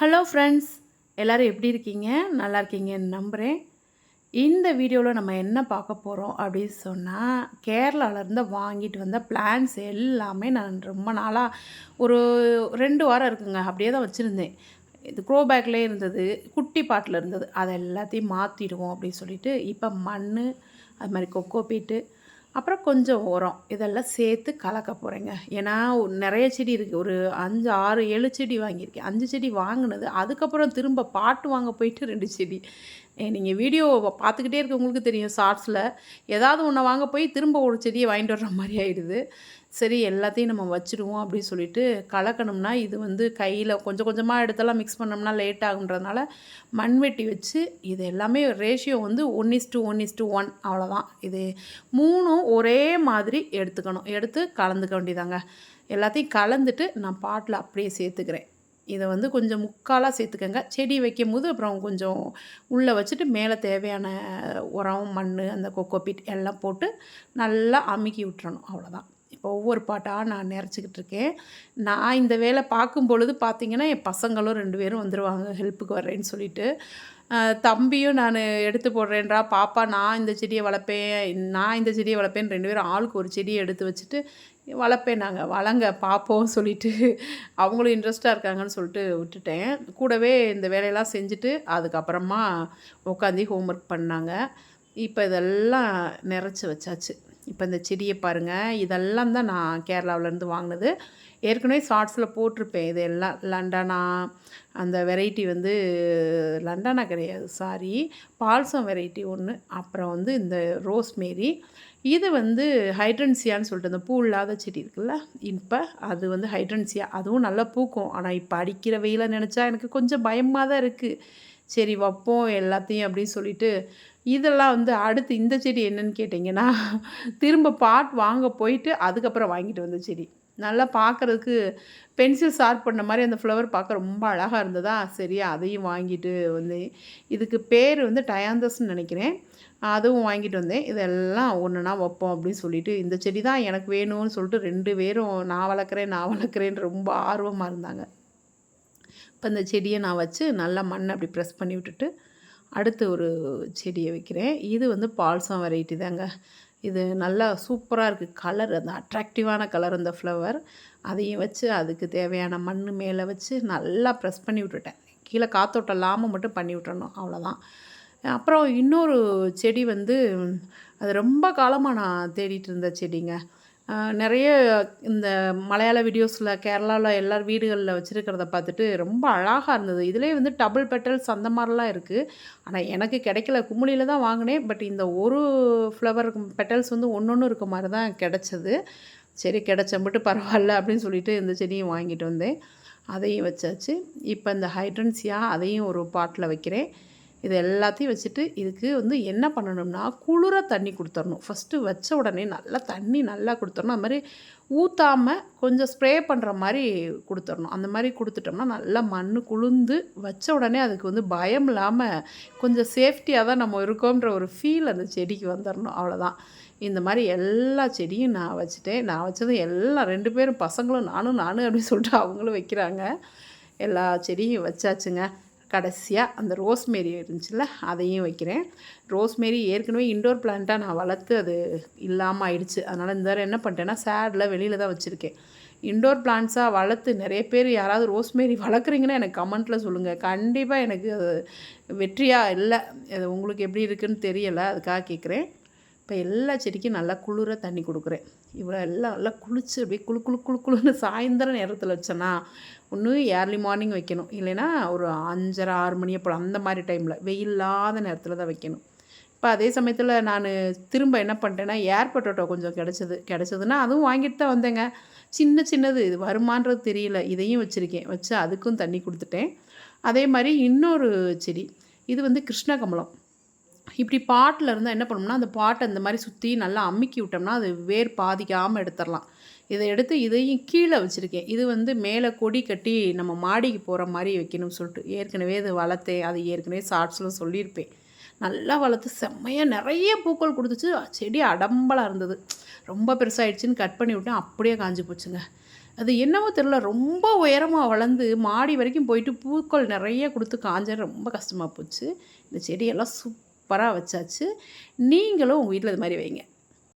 Hello friends எல்லோரும் எப்படி இருக்கீங்க? நல்லா இருக்கீங்கன்னு நம்புகிறேன் இந்த வீடியோவில் நம்ம என்ன பார்க்க போகிறோம் அப்படின்னு சொன்னால் கேரளாவிலேருந்து வாங்கிட்டு வந்த பிளான்ஸ் எல்லாமே நான் ரொம்ப நாளாக ஒரு ரெண்டு வாரம் இருக்குங்க. அப்படியே தான் வச்சுருந்தேன். இது க்ரோ பேக்லேயே இருந்தது குட்டி பாட்டில் இருந்தது. அதை எல்லாத்தையும் மாற்றிடுவோம் அப்படின்னு சொல்லிட்டு இப்போ மண் அது மாதிரி கொக்கோ பீட்டு அப்புறம் கொஞ்சம் உரம். இதெல்லாம் சேர்த்து கலக்க போகிறேங்க ஏன்னா நிறைய செடி இருக்குது ஒரு அஞ்சு ஆறு ஏழு செடி வாங்கியிருக்கேன். அஞ்சு செடி வாங்கினது. அதுக்கப்புறம் திரும்ப பாட்டு வாங்க போயிட்டு ரெண்டு செடி. நீங்கள் வீடியோ பார்த்துக்கிட்டே இருக்கவங்களுக்கு தெரியும் ஷார்ட்ஸில் ஏதாவது ஒன்று வாங்க போய் திரும்ப ஒரு செடியை வாங்கிட்டு வர்ற மாதிரி ஆகிடுது சரி எல்லாத்தையும் நம்ம வச்சுருவோம் அப்படின்னு சொல்லிட்டு கலக்கணும்னா இது வந்து கையில் கொஞ்சம் கொஞ்சமாக எடுத்தெல்லாம் மிக்ஸ் பண்ணோம்னா லேட் ஆகுன்றதுனால மண்வெட்டி வச்சு இது எல்லாமே ரேஷியோ வந்து one is to one is to one அவ்வளோதான் இது மூணும் ஒரே மாதிரி எடுத்துக்கணும். எடுத்து கலந்துக்க வேண்டியதாங்க. எல்லாத்தையும் கலந்துட்டு நான் பாட்டில் அப்படியே சேர்த்துக்கிறேன். இதை வந்து கொஞ்சம் முக்காலாக சேர்த்துக்கங்க. செடி வைக்கும் போது அப்புறம் கொஞ்சம் உள்ளே வச்சுட்டு மேலே தேவையான உரம் மண் அந்த கொக்கோபிட் எல்லாம் போட்டு நல்லா அமுக்கி விட்டுறணும். அவ்வளோதான். இப்போ ஒவ்வொரு பாட்டாக நான் நிறச்சிக்கிட்டு இருக்கேன். நான் இந்த வேலை பார்க்கும் பொழுது பார்த்திங்கன்னா என் பசங்களும் ரெண்டு பேரும் வந்துடுவாங்க ஹெல்ப்புக்கு வர்றேன்னு சொல்லிட்டு. தம்பியும் நான் எடுத்து போடுறேன்றா பாப்பா நான் இந்த செடியை வளர்ப்பேன் நான் இந்த செடியை வளர்ப்பேன் ரெண்டு பேரும் ஆளுக்கு ஒரு செடியை எடுத்து வச்சுட்டு வளர்ப்பேன் நாங்கள் வளங்க பார்ப்போம் சொல்லிட்டு அவங்களும் இன்ட்ரெஸ்ட்டாக இருக்காங்கன்னு சொல்லிட்டு விட்டுட்டேன். கூடவே இந்த வேலையெல்லாம் செஞ்சுட்டு அதுக்கப்புறமா உட்காந்து ஹோம்ஒர்க் பண்ணாங்க. இப்போ இதெல்லாம் நிறச்சி வச்சாச்சு. இப்போ இந்த செடியை பாருங்கள் இதெல்லாம் தான் நான் கேரளாவிலேருந்து வாங்கினது. ஏற்கனவே ஷார்ட்ஸில் போட்டிருப்பேன். இது எல்லாம் லண்டனா அந்த வெரைட்டி வந்து லண்டனா கிடையாது சாரி பால்சம் வெரைட்டி ஒன்று அப்புறம் வந்து இந்த ரோஸ்மேரி. இது வந்து ஹைட்ரன்சியான்னு சொல்லிட்டு அந்த பூ இல்லாத செடி இருக்குல்ல? இப்போ அது வந்து ஹைட்ரன்சியா. அதுவும் நல்லா பூக்கும். ஆனால் இப்போ அடிக்கிற வெயில நினச்சா எனக்கு கொஞ்சம் பயமாக தான் இருக்குது சரி வைப்போம் எல்லாத்தையும் அப்படின்னு சொல்லிட்டு இதெல்லாம் வந்து அடுத்து இந்த செடி என்னன்னு கேட்டிங்கன்னா திரும்ப பாட் வாங்க போயிட்டு அதுக்கப்புறம் வாங்கிட்டு வந்த செடி. நல்லா பார்க்குறதுக்கு பென்சில் ஷார்ப் பண்ண மாதிரி அந்த ஃப்ளவர் பார்க்க ரொம்ப அழகாக இருந்ததா? சரியா அதையும் வாங்கிட்டு வந்தேன் இதுக்கு பேர் வந்து டயாந்தஸ்ன்னு நினைக்கிறேன். அதுவும் வாங்கிட்டு வந்தேன். இதெல்லாம் ஒன்றுனா வைப்போம் அப்படின்னு சொல்லிட்டு இந்த செடி தான் எனக்கு வேணும்னு சொல்லிட்டு ரெண்டு பேரும் நான் வளர்க்குறேன் நான் வளர்க்குறேன்னு ரொம்ப ஆர்வமாக இருந்தாங்க. இப்போ இந்த செடியை நான் வச்சு நல்லா மண்ணை அப்படி ப்ரெஸ் பண்ணி விட்டுட்டு அடுத்து ஒரு செடியை வைக்கிறேன். இது வந்து பால்சம் வெரைட்டி தாங்க. இது நல்லா சூப்பராக இருக்குது கலர் அந்த அட்ராக்டிவான கலர் அந்த ஃப்ளவர் அதையும் வச்சு அதுக்கு தேவையான மண் மேலே வச்சு நல்லா ப்ரெஸ் பண்ணி விட்டுட்டேன். கீழே காத்தோட்டம் இல்லாமல் மட்டும் பண்ணி விட்டுறணும். அவ்வளோதான் அப்புறம் இன்னொரு செடி வந்து அது ரொம்ப காலமாக நான் தேடிட்டு இருந்த செடிங்க. நிறைய இந்த மலையாள வீடியோஸில் கேரளாவில் எல்லார் வீடுகளில் வச்சுருக்கிறத பார்த்துட்டு ரொம்ப அழகாக இருந்தது. இதிலே வந்து டபுள் பெட்டல்ஸ் அந்த மாதிரிலாம் இருக்குது ஆனால் எனக்கு கிடைக்கல. கும்முளியில் தான் வாங்கினேன். பட் இந்த ஒரு ஃப்ளவர் பெட்டல்ஸ் வந்து ஒன்று ஒன்று இருக்க மாதிரி தான் கிடச்சது. சரி கிடச்சம்பிட்டு பரவாயில்ல அப்படின்னு சொல்லிட்டு இந்த செடியும் வாங்கிட்டு வந்தேன். அதையும் வச்சாச்சு. இப்போ இந்த ஹைட்ரன்சியா அதையும் ஒரு பாட்டில் வைக்கிறேன். இது எல்லாத்தையும் வச்சுட்டு இதுக்கு வந்து என்ன பண்ணணும்னா குளிர தண்ணி கொடுத்துடணும் ஃபஸ்ட்டு வச்ச உடனே நல்லா தண்ணி நல்லா கொடுத்துடணும் அது மாதிரி ஊற்றாமல் கொஞ்சம் ஸ்ப்ரே பண்ணுற மாதிரி கொடுத்துடணும் அந்த மாதிரி கொடுத்துட்டோம்னா நல்லா மண் குளிர்ந்து வச்ச உடனே அதுக்கு வந்து பயம் இல்லாமல் கொஞ்சம் சேஃப்டியாக தான் நம்ம இருக்கோன்ற ஒரு ஃபீல் அந்த செடிக்கு வந்துடணும் அவ்வளோதான் இந்த மாதிரி எல்லா செடியும் நான் வச்சுட்டேன். நான் வச்சது எல்லாம் ரெண்டு பேரும் பசங்களும் நானும் நானும் அப்படின்னு சொல்லிட்டு அவங்களும் வைக்கிறாங்க. எல்லா செடியும் வச்சாச்சுங்க. கடைசியாக அந்த ரோஸ்மேரி இருந்துச்சுல்ல அதையும் வைக்கிறேன். ரோஸ்மேரி ஏற்கனவே இண்டோர் பிளான்ட்டாக நான் வளர்த்து அது இல்லாமல் ஆயிடுச்சு. அதனால் இந்த என்ன பண்ணிட்டேன்னா சேடில் வெளியில் தான் வச்சுருக்கேன். இண்டோர் பிளான்ட்ஸாக வளர்த்து நிறைய பேர் யாராவது ரோஸ்மேரி வளர்க்குறீங்கன்னா எனக்கு கமெண்ட்டில் சொல்லுங்கள் கண்டிப்பாக எனக்கு வெற்றியாக இல்லை. அது உங்களுக்கு எப்படி இருக்குதுன்னு தெரியலை. அதுக்காக கேட்குறேன் இப்போ எல்லா செடிக்கும் நல்லா குளிர தண்ணி கொடுக்குறேன். இவ்வளோ எல்லாம் நல்லா குளிச்சு அப்படியே குழு குழு குழு குழுன்னு சாயந்தரம் நேரத்தில் வச்சேன்னா ஒன்று ஏர்லி மார்னிங் வைக்கணும். இல்லைன்னா ஒரு அஞ்சரை ஆறு மணி அப்போ அந்த மாதிரி டைமில் வெயில் இல்லாத நேரத்தில் தான் வைக்கணும். இப்போ அதே சமயத்தில் நான் திரும்ப என்ன பண்ணிட்டேன்னா ஏர் பொட்டோட்டோ கொஞ்சம் கிடச்சிது கிடச்சதுன்னா அதுவும் வாங்கிட்டு தான் வந்தேங்க. சின்ன சின்னது இது வருமானது தெரியல இதையும் வச்சுருக்கேன். வச்சு அதுக்கும் தண்ணி கொடுத்துட்டேன். அதே மாதிரி இன்னொரு செடி இது வந்து கிருஷ்ணகமலம். இப்படி பாட்டில் இருந்தால் என்ன பண்ணோம்னா அந்த பாட்டை இந்த மாதிரி சுற்றி நல்லா அமுக்கி விட்டோம்னா அது வேர் பாதிக்காமல் எடுத்துடலாம். இதை எடுத்து இதையும் கீழே வச்சுருக்கேன். இது வந்து மேலே கொடி கட்டி நம்ம மாடிக்கு போகிற மாதிரி வைக்கணும்னு சொல்லிட்டு. ஏற்கனவே அது வளர்த்தே அது ஏற்கனவே ஷார்ட்ஸில் சொல்லியிருப்பேன். நல்லா வளர்த்து செம்மையாக நிறைய பூக்கள் கொடுத்துச்சு. செடி அடம்பலாக இருந்தது. ரொம்ப பெருசாகிடுச்சின்னு கட் பண்ணி விட்டேன். அப்படியே காஞ்சி போச்சுங்க. அது என்னவோ தெரியல. ரொம்ப உயரமாக வளர்ந்து மாடி வரைக்கும் போயிட்டு பூக்கள் நிறைய கொடுத்து காஞ்ச ரொம்ப கஷ்டமாக போச்சு. இந்த செடியெல்லாம் சூப்பராக வச்சாச்சு. நீங்களும் உங்கள் வீட்டில் இது மாதிரி வைங்க.